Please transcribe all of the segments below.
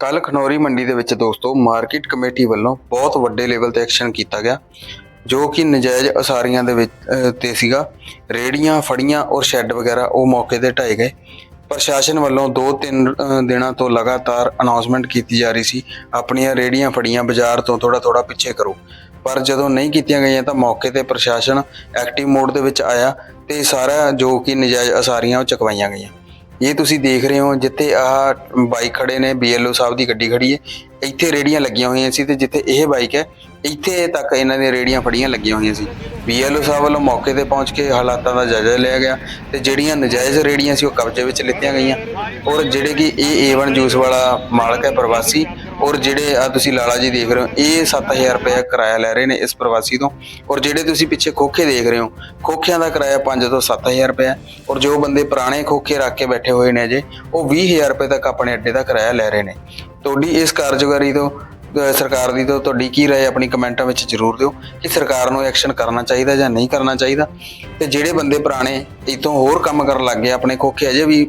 ਕੱਲ ਖਨੌਰੀ ਮੰਡੀ ਦੇ ਵਿੱਚ ਦੋਸਤੋ ਮਾਰਕੀਟ ਕਮੇਟੀ ਵੱਲੋਂ ਬਹੁਤ ਵੱਡੇ ਲੈਵਲ ਤੇ ਐਕਸ਼ਨ ਕੀਤਾ ਗਿਆ, ਜੋ ਕਿ ਨਜਾਇਜ਼ ਅਸਾਰੀਆਂ ਦੇ ਵਿੱਚ ਤੇ ਸੀਗਾ। ਰੇੜੀਆਂ ਫੜੀਆਂ ਔਰ ਸ਼ੈੱਡ ਵਗੈਰਾ ਉਹ ਮੌਕੇ ਤੇ ਢਾਏ ਗਏ। ਪ੍ਰਸ਼ਾਸਨ ਵੱਲੋਂ 2-3 ਦਿਨਾਂ ਤੋਂ ਲਗਾਤਾਰ ਅਨਾਉਂਸਮੈਂਟ ਕੀਤੀ ਜਾ ਰਹੀ ਸੀ, ਆਪਣੀਆਂ ਰੇੜੀਆਂ ਫੜੀਆਂ ਬਾਜ਼ਾਰ ਤੋਂ ਥੋੜਾ ਥੋੜਾ ਪਿੱਛੇ ਕਰੋ। ਪਰ ਜਦੋਂ ਨਹੀਂ ਕੀਤੀਆਂ ਗਈਆਂ ਤਾਂ ਮੌਕੇ ਤੇ ਪ੍ਰਸ਼ਾਸਨ ਐਕਟਿਵ ਮੋਡ ਦੇ ਵਿੱਚ ਆਇਆ ਤੇ ਸਾਰਾ ਜੋ ਕਿ ਨਜਾਇਜ਼ ਅਸਾਰੀਆਂ ਉਹ ਚਕਵਾਈਆਂ ਗਈਆਂ। ਇਹ ਤੁਸੀਂ ਦੇਖ ਰਹੇ ਹੋ, ਜਿੱਥੇ ਆਹ ਬਾਈਕ ਖੜੇ ਨੇ ਬੀਐਲਓ ਸਾਹਿਬ ਦੀ ਗੱਡੀ ਖੜੀ ਹੈ, ਇੱਥੇ ਰੇੜੀਆਂ ਲੱਗੀਆਂ ਹੋਈਆਂ ਸੀ ਤੇ ਜਿੱਥੇ ਇਹ ਬਾਈਕ ਹੈ, ਇੱਥੇ ਤੱਕ ਇਹਨਾਂ ਦੀਆਂ ਰੇੜੀਆਂ ਫੜੀਆਂ ਲੱਗੀਆਂ ਹੋਈਆਂ ਸੀ। ਬੀਐਲਓ ਸਾਹਿਬ ਵੱਲੋਂ ਮੌਕੇ ਤੇ ਪਹੁੰਚ ਕੇ ਹਾਲਾਤਾਂ ਦਾ ਜਾਇਜ਼ਾ ਲਿਆ ਗਿਆ ਤੇ ਜਿਹੜੀਆਂ ਨਜਾਇਜ਼ ਰੇੜੀਆਂ ਸੀ ਉਹ ਕਬਜ਼ੇ ਵਿੱਚ ਲਿੱਤੀਆਂ ਗਈਆਂ। ਔਰ ਜਿਹੜੇ ਕਿ ਇਹ A1 ਜੂਸ ਵਾਲਾ ਮਾਲਕ ਹੈ, ਪ੍ਰਵਾਸੀ ਔਰ ਜਿਹੜੇ ਆ ਤੁਸੀਂ ਲਾਲਾ ਜੀ ਦੇਖ ਰਹੇ ਹੋ, ਇਹ 7000 ਰੁਪਏ ਕਿਰਾਇਆ ਲੈ ਰਹੇ ਨੇ ਇਸ ਪ੍ਰਵਾਸੀ ਤੋਂ। ਔਰ ਜਿਹੜੇ ਤੁਸੀਂ ਪਿੱਛੇ ਖੋਖੇ ਦੇਖ ਰਹੇ ਹੋ, ਖੋਖਿਆਂ ਦਾ ਕਿਰਾਇਆ 5 ਤੋਂ 7000 ਰੁਪਏ ਹੈ। ਔਰ ਜੋ ਬੰਦੇ ਪੁਰਾਣੇ ਖੋਖੇ ਰੱਖ ਕੇ ਬੈਠੇ ਹੋਏ ਨੇ ਅਜੇ ਉਹ 20000 ਰੁਪਏ ਤੱਕ ਆਪਣੇ ਅੱਡੇ ਦਾ ਕਿਰਾਇਆ ਲੈ ਰਹੇ ਨੇ। ਤੁਹਾਡੀ ਇਸ ਕਾਰਜਕਾਰੀ ਤੋਂ ਸਰਕਾਰ ਦੀ ਤੋਂ ਤੁਹਾਡੀ ਕੀ ਰਾਏ ਆਪਣੀ ਕਮੈਂਟਾਂ ਵਿੱਚ ਜ਼ਰੂਰ ਦਿਓ ਕਿ ਸਰਕਾਰ ਨੂੰ ਐਕਸ਼ਨ ਕਰਨਾ ਚਾਹੀਦਾ ਜਾਂ ਨਹੀਂ ਕਰਨਾ ਚਾਹੀਦਾ। ਤੇ ਜਿਹੜੇ ਬੰਦੇ ਪੁਰਾਣੇ ਇਤੋਂ ਹੋਰ ਕੰਮ ਕਰਨ ਲੱਗ ਗਏ, ਆਪਣੇ ਖੋਖੇ ਅਜੇ ਵੀ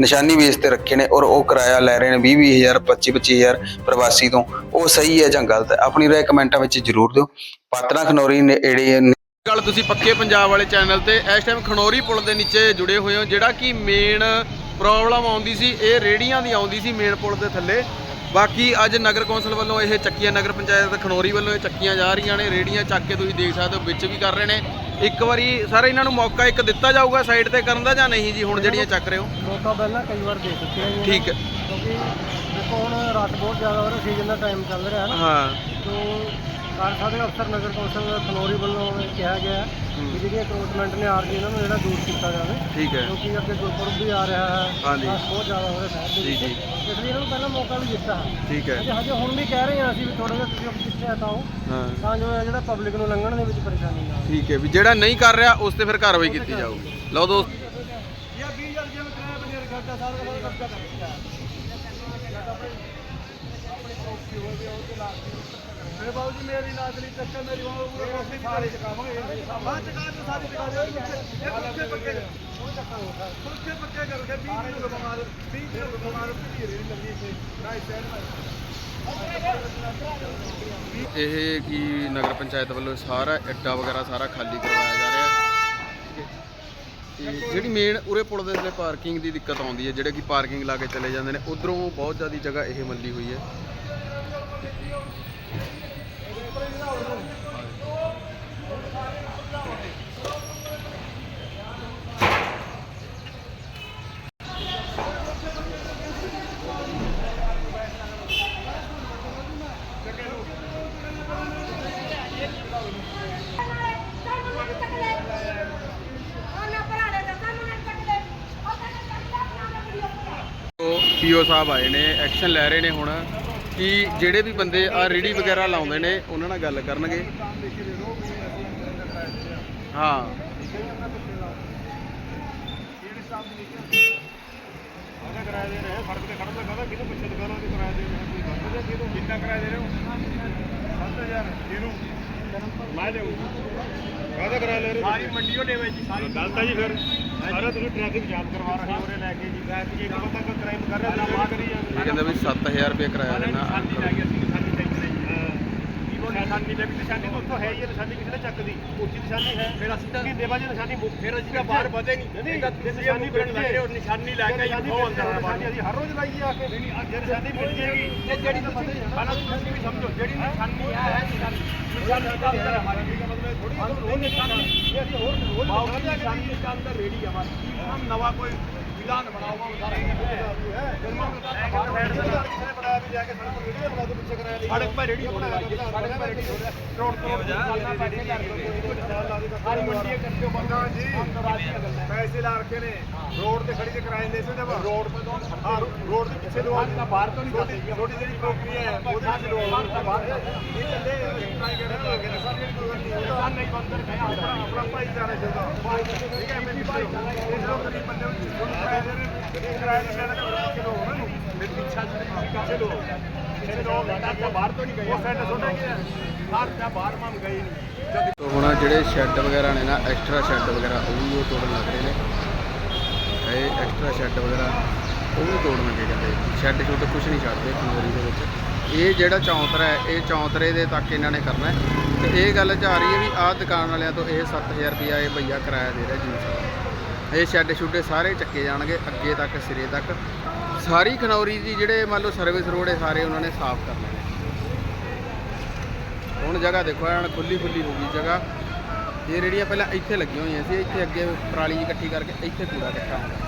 ਨਿਸ਼ਾਨੀ ਬੇਸ ਤੇ ਰੱਖੇ ਨੇ ਔਰ ਉਹ ਕਿਰਾਇਆ ਲੈ ਰਹੇ ਨੇ 20 20000 25 25000 ਪ੍ਰਵਾਸੀ ਤੋਂ। ਉਹ ਸਹੀ ਹੈ ਜਾਂ ਗਲਤ ਹੈ? ਆਪਣੀ ਰਾਏ ਕਮੈਂਟਾਂ ਵਿੱਚ ਜ਼ਰੂਰ ਦਿਓ। ਪਾਤਰਾ ਖਨੌਰੀ ਨੇ ਗੱਲ ਤੁਸੀਂ ਪੱਕੇ ਪੰਜਾਬ ਵਾਲੇ ਚੈਨਲ ਤੇ ਇਸ ਟਾਈਮ ਖਨੌਰੀ ਪੁਲ ਦੇ ਨੀਚੇ ਜੁੜੇ ਹੋਏ ਹੋ, ਜਿਹੜਾ ਕਿ ਮੇਨ ਪ੍ਰੋਬਲਮ ਆਉਂਦੀ ਸੀ, ਇਹ ਰੇੜੀਆਂ ਦੀ ਆਉਂਦੀ ਸੀ ਮੇਨ ਪੁਲ ਦੇ ਥੱਲੇ। ਬਾਕੀ ਅੱਜ ਨਗਰ ਕੌਂਸਲ ਵੱਲੋਂ ਇਹ ਚੱਕੀਆਂ, ਨਗਰ ਪੰਚਾਇਤ ਖਨੌਰੀ ਵੱਲੋਂ ਇਹ ਚੱਕੀਆਂ ਜਾ ਰਹੀਆਂ ਨੇ। ਰੇੜੀਆਂ ਚੱਕ ਕੇ ਤੁਸੀਂ ਦੇਖ ਸਕਦੇ ਹੋ, ਵਿੱਚ ਵੀ ਕਰ ਰਹੇ ਨੇ। ਇੱਕ ਵਾਰੀ ਸਰ ਇਹਨਾਂ ਨੂੰ ਮੌਕਾ ਇੱਕ ਦਿੱਤਾ ਜਾਊਗਾ ਸਾਈਡ ਤੇ ਕਰਨ ਦਾ ਜਾਂ ਨਹੀਂ ਜੀ? ਹੁਣ ਜਿਹੜੀਆਂ ਚੱਕ ਰਹੇ ਹੋ? ਮੌਕਾ ਪਹਿਲਾਂ ਕਈ ਵਾਰ ਦੇ ਚੁੱਕੇ ਜੀ ਠੀਕ ਹੈ। ਕਿਉਂਕਿ ਦੇਖੋ ਹੁਣ ਰਸ਼ ਬਹੁਤ ਜ਼ਿਆਦਾ ਹੋ ਰਿਹਾ ਸੀਜ਼ਨ ਦਾ ਟਾਈਮ ਚੱਲ ਰਿਹਾ ਹੈ ਨਾ। ਹਾਂ। ਤੋਂ ਕਾਰ ਸਾਡੇ ਅਫਸਰ ਨਗਰ ਕੌਂਸਲ ਖਨੌਰੀ ਵੱਲੋਂ ਕਿਹਾ ਗਿਆ ਹੈ ਕਿ ਜਿਹੜੀਆਂ ਕਰੋਚਮੈਂਟ ਨੇ ਆਰਜੀ ਇਹਨਾਂ ਨੂੰ ਜਿਹੜਾ ਦੂਰ ਕੀਤਾ ਜਾਵੇ। ਠੀਕ ਹੈ। ਕਿਉਂਕਿ ਅੱਗੇ ਗੁਰਪੁਰਬ ਵੀ ਆ ਰਿਹਾ ਹੈ। ਹਾਂਜੀ। ਬਹੁਤ ਜ਼ਿਆਦਾ ਹੋ ਰਿਹਾ ਸ਼ਹਿਰ ਦੇ ਜੀ, ਵਿੱਚ। ਜੀ। ਇਸ ਲਈ ਇਹਨਾਂ ਨੂੰ ਪਹਿਲਾਂ ਮੌਕਾ ਵੀ ਦਿੱਤਾ ਹੈ। ਠੀਕ ਹੈ। ਅਜੇ ਹਜੇ ਹੁਣ ਵੀ ਕਹਿ ਰਹੇ ਹਾਂ ਅਸੀਂ ਵੀ ਥੋੜਾ ਜਿਹਾ ਤੁਸੀਂ ਪਿੱਛੇ ਹਟਾਓ। ਹਾਂ। ਤਾਂ ਜੋ ਜਿਹੜਾ ਪਬਲਿਕ ਨੂੰ ਲੰਘਣ ਦੇ ਵਿੱਚ ਪਰੇਸ਼ਾਨੀ ਨਾ ਆਵੇ। ਠੀਕ ਹੈ ਵੀ ਜਿਹੜਾ ਨਹੀਂ ਕਰ ਰਿਹਾ ਉਸ ਤੇ ਫਿਰ ਕਾਰਵਾਈ ਕੀਤੀ ਜਾਊਗੀ। ਲਓ। ਦੋਸਤ। ਯਾ 20000 ਜਿਵੇਂ ਕਿਰਾਇਆ ਬੰਦੇ ਖਰਚਾ ਸਾਲ ਦਾ ਖਰਚਾ ਕਰਦਾ ਮੇਰੇ ਬਾਬੂ ਜੀ, ਮੇਰੀ ਲਾਦਲੀ ਚੱਕਰ ਮੇਰੀ ਉਹ ਕੋਸ਼ਿਸ਼ ਸਾਰੇ ਚਕਾਵਾਂਗੇ। ਬਾਅਦ ਚਕਾ ਕੇ ਸਾਰੀ ਚਕਾ ਦੇ ਇਹ ਪੱਕੇ ਪੱਕੇ ਪੱਕੇ ਪੱਕੇ ਕਰਕੇ 20 ਕਿਲੋ ਬਿਮਾਰ 20 ਕਿਲੋ ਬਿਮਾਰ ਧੀਰੇ ਨਹੀਂ ਲੱਗੀ ਇੱਥੇ ਰਾਈਟ ਸਾਈਡ ਇਹ ਕੀ ਨਗਰ ਪੰਚਾਇਤ ਵੱਲੋਂ ਸਾਰਾ ਅੱਡਾ ਵਗੈਰਾ ਸਾਰਾ ਖਾਲੀ ਕਰਵਾਇਆ ਜਾ ਰਿਹਾ? ਹੈ। ਤੇ ਜਿਹੜੀ ਮੇਨ ਉਰੇ ਪੁਲ ਦੇ ਥੱਲੇ ਪਾਰਕਿੰਗ ਦੀ ਦਿੱਕਤ ਆਉਂਦੀ ਹੈ, ਜਿਹੜੇ ਕਿ ਪਾਰਕਿੰਗ ਲਾ ਕੇ ਚਲੇ ਜਾਂਦੇ ਨੇ, ਉਧਰੋਂ ਬਹੁਤ ਜ਼ਿਆਦਾ ਜਗ੍ਹਾ ਇਹ ਮੱਲੀ ਹੋਈ ਹੈ ਉਹ ਪੀਓ ਸਾਹਿਬ ਆਏ ਨੇ ਐਕਸ਼ਨ ਲੈ ਰਹੇ ਨੇ ਹੁਣ, ਕਿ ਜਿਹੜੇ ਵੀ ਬੰਦੇ ਆ ਰੇੜੀ ਵਗੈਰਾ ਲਾਉਂਦੇ ਨੇ, ਉਹਨਾਂ ਨਾਲ ਗੱਲ ਕਰਨਗੇ। ਹਾਂ। ਕਿੰਨਾ ਕਿਰਾਇਆ ਦੇ ਰਹੇ ਹੋ? 7000 ਕਿਹਨੂੰ ਮੈਂ ਦੇਉ ਕਾਹਦਾ ਕਿਰਾਇਆ ਲੈ ਰਹੇ ਹੋ ਸਾਰੀ ਮੰਡੀ ਉਹ ਦੇਵੇ ਜੀ ਸਾਰੀ। ਗੱਲ ਤਾਂ ਜੀ ਫਿਰ। ਸਾਰਾ ਤੁਸੀਂ ਟ੍ਰੈਫਿਕ ਜਾਮ ਕਰਵਾ ਰਹੇ ਹੋ। ਉਰੇ ਲੈ ਕੇ ਜੀ ਟ੍ਰੈਫਿਕ ਇੱਕ ਬੰਦਾ ਕੋਈ ਕ੍ਰਾਈਮ ਕਰ ਰਿਹਾ ਕਰੀ ਇਹ ਕਹਿੰਦੇ ਵੀ 7000 ਰੁਪਏ ਕਿਰਾਇਆ ਦੇਣਾ ਨਿਸ਼ਾਨੀ ਲੈ ਗਈ ਅਸੀਂ ਨਿਸ਼ਾਨੀ ਟੈਂਕ ਲਈ ਨਿਸ਼ਾਨੀ ਲੈ ਨਿਸ਼ਾਨੀ ਤਾਂ ਉੱਥੋਂ ਹੈ ਹੀ ਹੈ, ਨਿਸ਼ਾਨੀ ਕਿਸੇ ਨੇ ਚੱਕਦੀ। ਉੱਚੀ ਨਿਸ਼ਾਨੀ ਹੈ। ਫਿਰ ਅਸੀਂ ਤਾਂ ਦੇਵਾ ਜੀ ਨਿਸ਼ਾਨੀ ਬੁੱਕ ਫਿਰ ਅਸੀਂ ਤਾਂ ਬਾਹਰ ਵਧੇ ਨਹੀਂ। ਨਹੀਂ ਨਿਸ਼ਾਨੀ ਬਣ ਲੱਗ ਰਹੇ ਔਰ ਨਿਸ਼ਾਨੀ ਲੈ ਕੇ ਹੀ ਬਹੁਤ ਅੰਦਰ ਨਿਸ਼ਾਨੀ ਅਸੀਂ ਹਰ ਰੋਜ਼ ਲਾਈਏ ਆ ਕੇ ਨਹੀਂ ਅੱਜ ਨਿਸ਼ਾਨੀ ਮਿਲ ਜਾਏਗੀ ਇਹ ਜਿਹੜੀ ਤੁਸੀਂ ਵੀ ਸਮਝੋ ਜਿਹੜੀ ਨਿਸ਼ਾਨੀ ਹੈ ਹੈ ਨਿਸ਼ਾਨੀ। ਨਿਸ਼ਾਨੀ ਦਾ ਅੰਦਰ ਹਮਾਰੀ ਦਾ ਮਤਲਬ ਥੋੜੀ ਹੋਰ ਨਿਸ਼ਾਨੀ। ਇਹ ਅਸੀਂ ਹੋਰ ਰੋਜ਼ ਨਿਸ਼ਾਨੀ ਦਾ ਅੰਦਰ ਰੇਡੀ ਹਮਾਰੀ ਹਮ ਨਵਾਂ ਕੋਈ ਸੰਵਿਧਾਨ ਬਣਾਓ ਸਾਰੇ ਸਾਡੇ ਭਾਈ ਰੇੜੀ ਹੋਣਾ ਸਾਡੇ ਭਾਈ ਰੇੜੀ ਹੋਣਾ ਕਰੋੜ ਕਰੋੜ ਸਾਲਾਂ ਪੈਸੇ ਕਰਦੇ ਸਾਰੀ ਮੰਡੀਆਂ ਕਰਕੇ ਬੰਦਾ। ਜੀ। ਪੈਸੇ ਲਾ ਰੱਖੇ ਨੇ। ਰੋਡ ਤੇ ਖੜੀ ਤੇ ਕਰਾਏ ਨੇ ਸੀ ਨਾ ਰੋਡ ਤੇ ਹਾਂ ਰੋਡ ਦੇ ਪਿੱਛੇ ਲੋਕ ਤਾਂ ਬਾਹਰ ਤੋਂ ਨਹੀਂ ਜਾਂਦੇ ਛੋਟੀ ਜਿਹੜੀ ਕੰਪਨੀ ਹੈ ਉਹਦੇ ਵਿੱਚ ਲੋਕ ਬਾਹਰ ਇਹ ਚੱਲੇ ਟਰਾਈ ਕਰਦੇ ਹੋ ਗਏ ਸਰ ਜਿਹੜੀ ਕੋਈ ਗੱਲ ਨਹੀਂ ਉਹਦਾ ਨਹੀਂ ਬੰਦਰ ਮੈਂ ਆਪਣਾ ਆਪਣਾ ਭਾਈਚਾਰਾ ਚੱਲਦਾ। ਠੀਕ ਹੈ ਮੇਰੀ ਭਾਈ ਇਸ ਲੋਕ ਦੀ ਬੰਦੇ ਨੂੰ। ਤੋ ਹੁਣ ਜਿਹੜੇ ਸ਼ੈੱਡ ਵਗੈਰਾ ਨੇ ਨਾ ਐਕਸਟਰਾ ਸ਼ੈੱਡ ਵਗੈਰਾ, ਉਹ ਵੀ ਉਹ ਤੋੜਨ ਲੱਗ ਰਹੇ ਨੇ। ਇਹ ਐਕਸਟਰਾ ਸ਼ੈੱਡ ਵਗੈਰਾ, ਉਹ ਵੀ ਤੋੜਨਗੇ ਕਹਿੰਦੇ। ਸ਼ੈੱਡ ਸ਼ੁੱਡ ਕੁਝ ਨਹੀਂ ਛੱਡਦੇ ਖਨੋਰੀ ਦੇ ਵਿੱਚ। ਇਹ ਜਿਹੜਾ ਚੌਂਤਰਾ ਹੈ, ਇਹ ਚੌਂਤਰੇ ਦੇ ਤੱਕ ਇਹਨਾਂ ਨੇ ਕਰਨਾ ਹੈ। ਤੇ ਇਹ ਗੱਲ ਜਾ ਰਹੀ ਹੈ ਵੀ ਆਹ ਦੁਕਾਨ ਵਾਲਿਆਂ ਤੋਂ ਇਹ 7000 ਰੁਪਇਆ ਇਹ ਭਈਆ ਕਿਰਾਇਆ ਦੇ ਰਿਹਾ ਜੀ। ਵਾਲਾ ਇਹ ਸ਼ੈੱਡ ਸ਼ੁੱਡੇ ਸਾਰੇ ਚੱਕੇ ਜਾਣਗੇ ਅੱਗੇ ਤੱਕ, ਸਿਰੇ ਤੱਕ। ਸਾਰੀ ਖਨੌਰੀ ਦੀ ਜਿਹੜੇ ਮੰਨ ਲਓ ਸਰਵਿਸ ਰੋਡ ਹੈ ਸਾਰੇ ਉਹਨਾਂ ਨੇ ਸਾਫ਼ ਕਰ ਨੇ ਹੁਣ ਜਗ੍ਹਾ ਦੇਖੋ, ਐਨ ਖੁੱਲੀ ਖੁੱਲੀ ਹੋ ਗਈ ਜਗ੍ਹਾ। ਇਹ ਰੇੜੀਆਂ ਪਹਿਲਾਂ ਇੱਥੇ ਲੱਗੀਆਂ ਹੋਈਆਂ ਸੀ, ਇੱਥੇ ਅੱਗੇ ਪਰਾਲੀ ਇਕੱਠੀ ਕਰਕੇ ਇੱਥੇ ਕੂੜਾ ਇਕੱਠਾ ਹੁੰਦਾ।